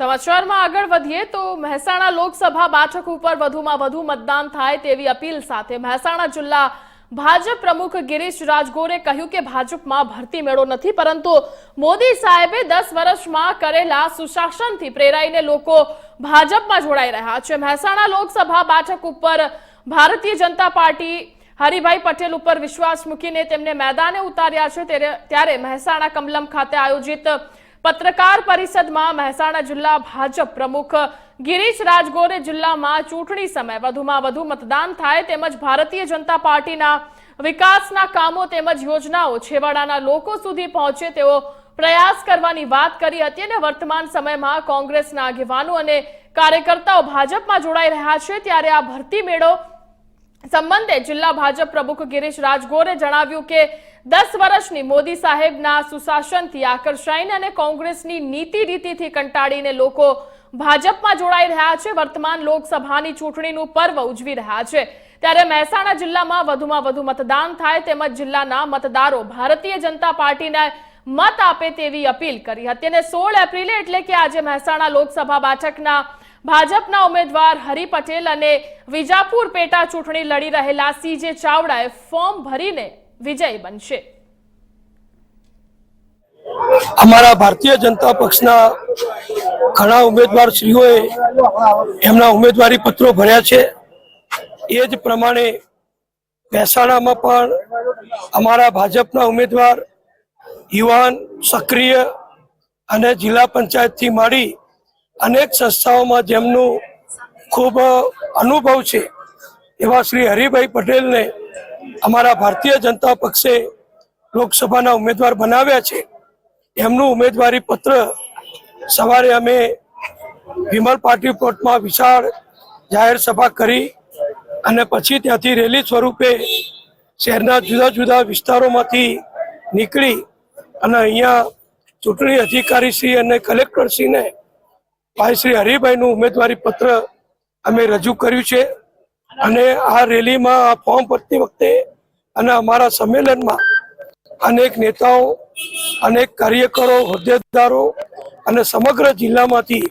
સમાચારમાં આગળ વધીએ તો મહેસાણા લોકસભા બેઠક ઉપર વધુમાં વધુ મતદાન થાય તેવી અપીલ સાથે મહેસાણા જિલ્લા ભાજપ પ્રમુખ ગિરીશ રાજગોરે કહ્યું કે ભાજપમાં ભરતી મેળો નથી, પરંતુ મોદી સાહેબે દસ વર્ષમાં કરેલા સુશાસનથી પ્રેરાઈને લોકો ભાજપમાં જોડાઈ રહ્યા છે. મહેસાણા લોકસભા બેઠક ઉપર ભારતીય જનતા પાર્ટી હરિભાઈ પટેલ ઉપર વિશ્વાસ મૂકીને તેમને મેદાને ઉતાર્યા છે. ત્યારે- મહેસાણા કમલમ ખાતે આયોજિત પત્રકાર પરિષદમાં મહેસાણા જિલ્લા ભાજપ પ્રમુખ ગિરીશ રાજગોરે જિલ્લામાં ચૂંટણી સમય વધુમાં વધુ મતદાન થાય તેમજ ભારતીય જનતા પાર્ટીના વિકાસના કામો તેમજ યોજનાઓ છેવાડાના લોકો સુધી પહોંચે તેવો પ્રયાસ કરવાની વાત કરી હતી અને વર્તમાન સમયમાં કોંગ્રેસના આગેવાનો અને કાર્યકર્તાઓ ભાજપમાં જોડાઈ રહ્યા છે ત્યારે આ ભરતી મેળો સંબંધે જિલ્લા ભાજપ પ્રમુખ ગિરીશ રાજગોરે જણાવ્યું કે દસ વર્ષની મોદી સાહેબના સુશાસનથી આકર્ષાઈને અને કોંગ્રેસની નીતિ રીતિથી કંટાળીને લોકો ભાજપમાં જોડાઈ રહ્યા છે. વર્તમાન લોકસભાની ચૂંટણીનું પર્વ ઉજવી રહ્યા છે. ત્યારે મહેસાણા જિલ્લામાં વધુમાં વધુ મતદાન થાય તેમજ જિલ્લાના મતદારો ભારતીય જનતા પાર્ટીને મત આપે તેવી અપીલ કરી હતી અને સોળ એપ્રિલે એટલે કે આજે મહેસાણા લોકસભા બેઠકના ભાજપના ઉમેદવાર હરિ પટેલ અને વિજાપુર પેટા ચૂંટણી લડી રહેલા સીજે ચાવડાએ ફોર્મ ભરીને વિજયી બનશે. અમારા ભારતીય જનતા પક્ષના ઘણા ઉમેદવાર શ્રીઓએ એમના ઉમેદવારી પત્રો ભર્યા છે. એ જ પ્રમાણે મહેસાણામાં પણ અમારા ભાજપના ઉમેદવાર યુવાન, સક્રિય અને જિલ્લા પંચાયતથી માંડી અનેક સંસ્થાઓમાં જેમનું ખૂબ અનુભવ છે એવા શ્રી હરિભાઈ પટેલને અમારા ભારતીય જનતા પક્ષે લોકસભાના ઉમેદવાર બનાવ્યા છે. એમનું ઉમેદવારી પત્ર સવારે અમે વિમલ પાર્ટી પ્લોટમાં વિશાળ જાહેર સભા કરી અને પછી ત્યાંથી રેલી સ્વરૂપે શહેરના જુદા જુદા વિસ્તારોમાંથી નીકળી અને અહીંયા ચૂંટણી અધિકારીશ્રી અને કલેક્ટરશ્રીને ભાઈ શ્રી હરિભાઈનું ઉમેદવારી પત્ર અમે રજૂ કર્યું છે. અને આ રેલીમાં આ ફોર્મ ભરતી વખતે અને અમારા સંમેલનમાં અનેક નેતાઓ અનેક કાર્યકરો હોદ્દેદારો અને સમગ્ર જિલ્લામાંથી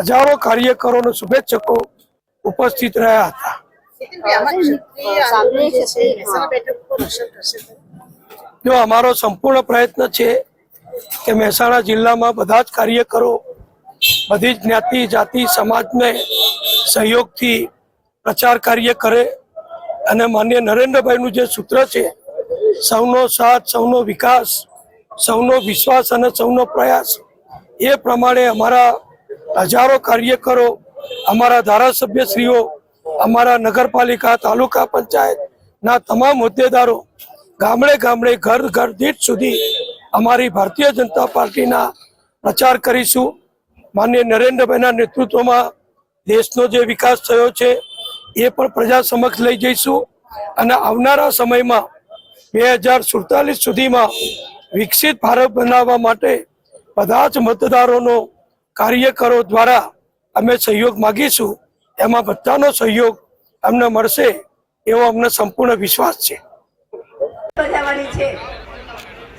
હજારો કાર્યકરો અને શુભેચ્છકો ઉપસ્થિત રહ્યા હતા. જો અમારો સંપૂર્ણ પ્રયત્ન છે કે મહેસાણા જિલ્લામાં બધા જ કાર્યકરો બધી જ જ્ઞાતિ જાતિ સમાજને સહયોગથી પ્રચાર કાર્ય કરે અને માન્ય નરેન્દ્રભાઈનું જે સૂત્ર છે, સૌનો સાથ, સૌનો વિકાસ, સૌનો વિશ્વાસ અને સૌનો પ્રયાસ, એ પ્રમાણે અમારા હજારો કાર્યકરો, અમારા ધારાસભ્યશ્રીઓ, અમારા નગરપાલિકા, તાલુકા પંચાયતના તમામ હોદ્દેદારો ગામડે ગામડે ઘર ઘર દીઠ સુધી અમારી ભારતીય જનતા પાર્ટીના પ્રચાર કરીશું. માન્ય નરેન્દ્રભાઈના નેતૃત્વમાં દેશનો જે વિકાસ થયો છે એ પણ પ્રજા સમક્ષ લઈ જઈશું. અને આવનારા સમયમાં બે હજાર સુડતાલીસ સુધીમાં વિકસિત ભારત બનાવવા માટે બધા જ મતદારોનો કાર્યકરો દ્વારા અમે સહયોગ માગીશું. એમાં બધાનો સહયોગ અમને મળશે એવો અમને સંપૂર્ણ વિશ્વાસ છે.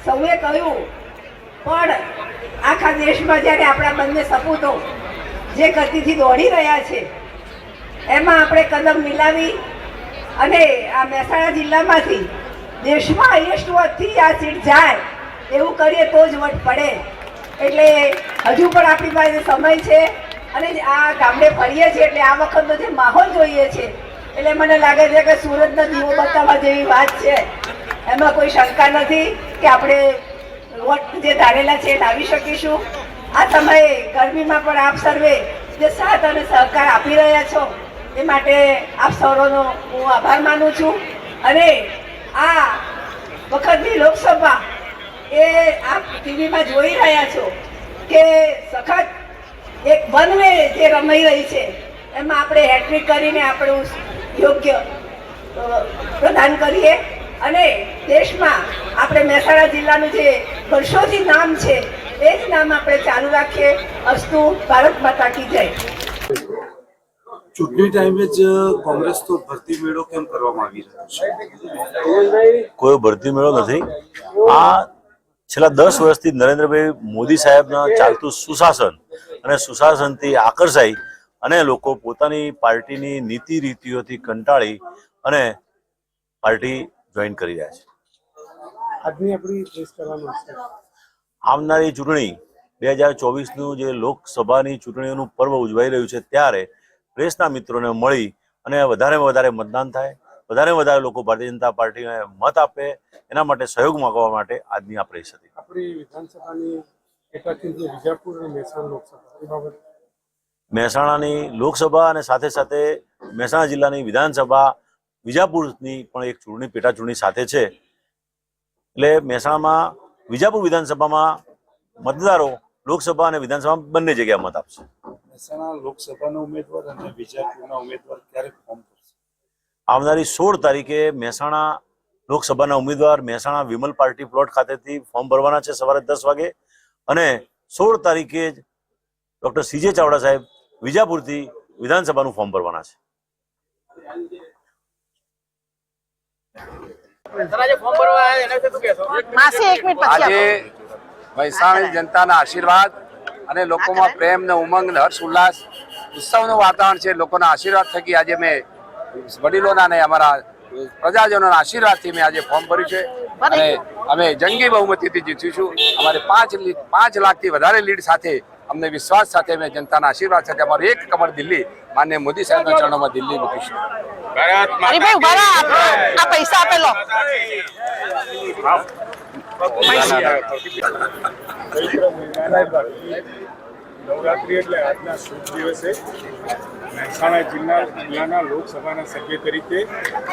સૌએ કહ્યું, પણ આખા દેશમાં જ્યારે આપણા બંને સપૂતો જે ગતિથી દોડી રહ્યા છે એમાં આપણે કદમ મિલાવી અને આ મહેસાણા જિલ્લામાંથી દેશમાં હાઈએસ્ટ વોટથી આ સીટ જાય એવું કરીએ તો જ વટ પડે. એટલે હજુ પણ આપણી પાસે સમય છે અને આ ગામડે ફરીએ છીએ એટલે આ વખતનો જે માહોલ જોઈએ છે, એટલે મને લાગે છે કે સુરતનો દીવો બતાવવા જેવી વાત છે. એમાં કોઈ શંકા નથી કે આપણે વોટ જે ધારેલા છે લાવી શકીશું. આ સમયે ગરમીમાં પણ આપ સર્વે જે સાથ અને સહકાર આપી રહ્યા છો એ માટે આપ સૌનો હું આભાર માનું છું. અને આ વખતની લોકસભા એ આપ ટીવીમાં જોઈ રહ્યા છો કે સખત એક વન વે જે રમાઈ રહી છે, એમાં આપણે હેટ્રિક કરીને આપણું યોગ્ય પ્રદાન કરીએ. અને દેશમાં આપણે મહેસાણા જિલ્લાનું જે વર્ષોથી નામ છે, એ જ નામ આપણે ચાલુ રાખીએ. અસ્તુ ભારત માતા કી જય. ચૂંટણી ટાઈમે જ કોંગ્રેસ તો ભરતી મેળો કેમ કરવામાં આવી રહ્યો છે? કોઈ ભરતી મેળો નથી. આ છેલ્લા દસ વર્ષથી નરેન્દ્રભાઈ મોદી સાહેબના ચાલતું સુશાસન અને સુશાસનથી આકર્ષાઈ અને લોકો પોતાની પાર્ટીની નીતિ રીતિઓથી કંટાળી અને પાર્ટી જોઈન કરી રહ્યા છે. આજની આપણી દેશ કરવાનું છે. આવનારી ચૂંટણી બે હજાર ચોવીસનું જે લોકસભાની ચૂંટણીઓનું પર્વ ઉજવાઈ રહ્યું છે ત્યારે પ્રેસના મિત્રોને મળી અને વધારેમાં વધારે મતદાન થાય વધારે વધારે લોકો ભારતીય જનતા પાર્ટીને મત આપે એના માટે સહયોગ માંગવા માટે આજની આ પ્રેસ હતી આપણી વિધાનસભાની વિજાપુર અને મહેસાણા લોકસભા મહેસાણાની લોકસભા અને સાથે સાથે મહેસાણા જિલ્લાની વિધાનસભા વિજાપુરની પણ એક ચૂંટણી પેટા ચૂંટણી સાથે છે. એટલે મહેસાણામાં વિજાપુર વિધાનસભામાં મતદારો લોકસભા અને વિધાનસભા બંને જગ્યાએ મત આપશે. મહેસાણા લોકસભાના ઉમેદવાર અને વિજાપુરના ઉમેદવાર ક્યારે ફોર્મ ભરશે? આવનારી સોળ તારીખે મહેસાણા લોકસભાના ઉમેદવાર મહેસાણા વિમલ પાર્ટી પ્લોટ ખાતેથી ફોર્મ ભરવાના છે સવારે દસ વાગે. અને સોળ તારીખે જ ડોક્ટર સીજે ચાવડા સાહેબ વિજાપુરથી વિધાનસભાનું ફોર્મ ભરવાના છે. માસી એક મિનિટ પછી આજે મહેસાણી જનતાના આશીર્વાદ અને લોકોમાં પ્રેમ ને ઉમંગ ને હર્ષ ઉલ્લાસ ઉત્સવનું વાતાવરણ છે. લોકોના આશીર્વાદ થકી આજે મેં વડીલોના ને અમારા પ્રજાજનોના આશીર્વાદથી મેં આજે ફોર્મ ભર્યું છે. અને અમે જંગી બહુમતીથી જીતીશું. અમારે પાંચ પાંચ લાખથી વધારે લીડ સાથે અમને વિશ્વાસ સાથે મેં જનતાના આશીર્વાદ સાથે અમારું એક કમર દિલ્હી માન્ય મોદી સાહેબના ચરણોમાં દિલ્હી મૂકીશું. હરીભાઈ ઊભા રહો. આ આ પૈસા આપેલો. નવરાત્રી એટલે આજના શુભ દિવસે મહેસાણા જિલ્લા જિલ્લાના લોકસભાના સભ્ય તરીકે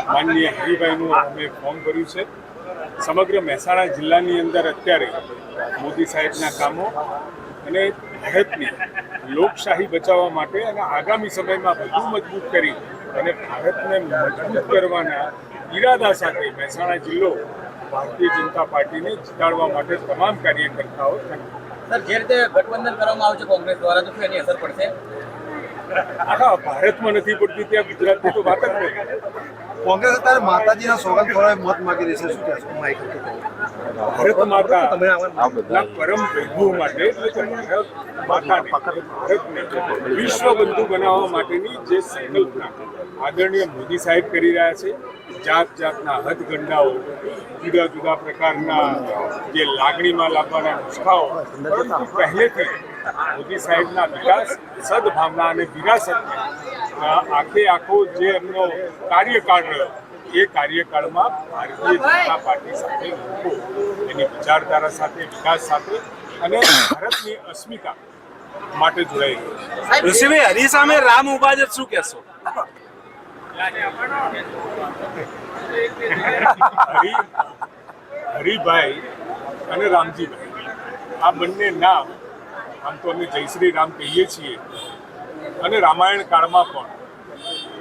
માનનીય હરિભાઈનું અમે ફોર્મ ભર્યું છે. સમગ્ર મહેસાણા જિલ્લાની અંદર અત્યારે મોદી સાહેબના કામો અને ભારતની લોકશાહી બચાવવા માટે અને આગામી સમયમાં વધુ મજબૂત કરી અને ભારતને મજબૂત કરવાના ઈરાદા સાથે મહેસાણા જિલ્લો ભારતીય જનતા પાર્ટીને જીતાડવા માટે તમામ કાર્યકર્તાઓ સંકલ્પ સર, જે કરવામાં આવે કોંગ્રેસ દ્વારા, તો એની અસર પડશે? આખા ભારતમાં નથી પડતી, ત્યાં ગુજરાતની તો વાત જ નથી કોંગ્રેસ અત્યારે માતાજીના સોગંદ ખોરાવે મત માગી રહી છે. શું કહેશો? ભારત માતા પરમ વૈભવ માટે ભારતને વિશ્વ બંધુ બનાવવા માટેની જે સંકલ્પના આદરણીય મોદી સાહેબ કરી રહ્યા છે જાત જાતના હદગંડાઓ જુદા જુદા પ્રકારના જે લાગણીમાં લાવવાના નુસ્ખાઓ પરંતુ પહેલેથી મોદી સાહેબના વિકાસ સદભાવના અને વિરાસતને આખે આખો જે એમનો કાર્યકાળ રહ્યો એ કાર્યકાળમાં ભારતીય જનતા પાર્ટી સાથે લોકો એની વિચારધારા સાથે વિકાસ સાથે અને ભારતની અસ્મિતા માટે જોડાઈ ગયો ઋષિભાઈ હરી સામે રામ ઊભા છે શું કહેશો? હરી હરિભાઈ અને રામજીભાઈ આ બંને નામ આમ તો અમે જય શ્રી રામ કહીએ છીએ અને રામાયણ કાળમાં પણ.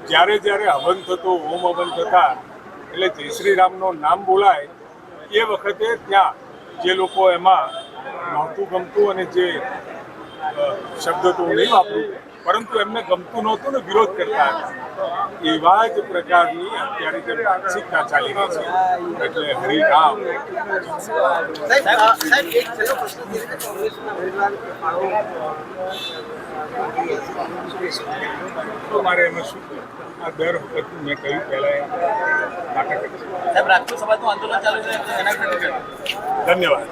જ્યારે જ્યારે હવન થતો હોમ હવન થતા, એટલે જય શ્રી રામનો નામ બોલાય, એ વખતે ત્યાં જે લોકો એમાં નહોતું ગમતું અને જે શબ્દ તો હું નહીં વાપરું પરંતુ એમને ગમતું નહોતું ને વિરોધ કરતા હતા. એવા જ પ્રકારની અત્યારે જે માનસિકતા ચાલી રહી છે. એટલે હરિરામ તો મારે એમાં શું? આ દર વખત મેં કહ્યું પહેલા નાટક? ધન્યવાદ.